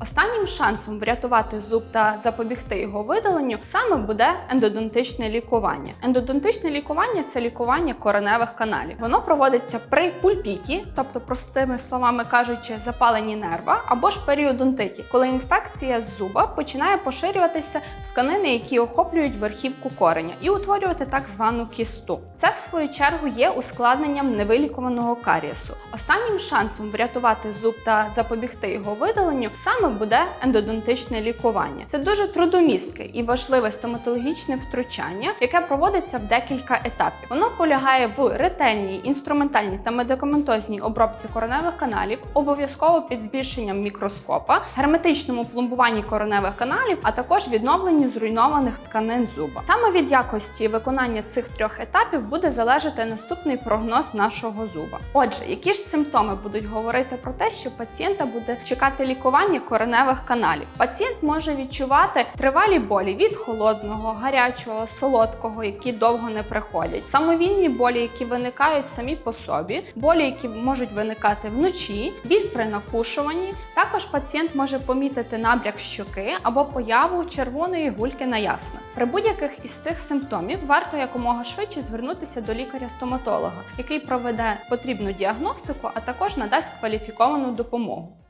Останнім шансом врятувати зуб та запобігти його видаленню саме буде ендодонтичне лікування. Ендодонтичне лікування це лікування кореневих каналів. Воно проводиться при пульпіті, тобто, простими словами кажучи, запалені нерва, або ж періодонтиті, коли інфекція з зуба починає поширюватися в тканини, які охоплюють верхівку кореня, і утворювати так звану кісту. Це в свою чергу є ускладненням невилікуваного карієсу. Останнім шансом врятувати зуб та запобігти його видаленню саме буде ендодонтичне лікування. Це дуже трудомістке і важливе стоматологічне втручання, яке проводиться в декілька етапів. Воно полягає в ретельній, інструментальній та медикаментозній обробці короневих каналів, обов'язково під збільшенням мікроскопа, герметичному пломбуванні короневих каналів, а також відновленню зруйнованих тканин зуба. Саме від якості виконання цих трьох етапів буде залежати наступний прогноз нашого зуба. Отже, які ж симптоми будуть говорити про те, що пацієнта буде чекати лікування кореневих каналів? Пацієнт може відчувати тривалі болі від холодного, гарячого, солодкого, які довго не приходять, самовільні болі, які виникають самі по собі, болі, які можуть виникати вночі, біль при накушуванні. Також пацієнт може помітити набряк щоки або появу червоної гульки на ясна. При будь-яких із цих симптомів варто якомога швидше звернутися до лікаря-стоматолога, який проведе потрібну діагностику, а також надасть кваліфіковану допомогу.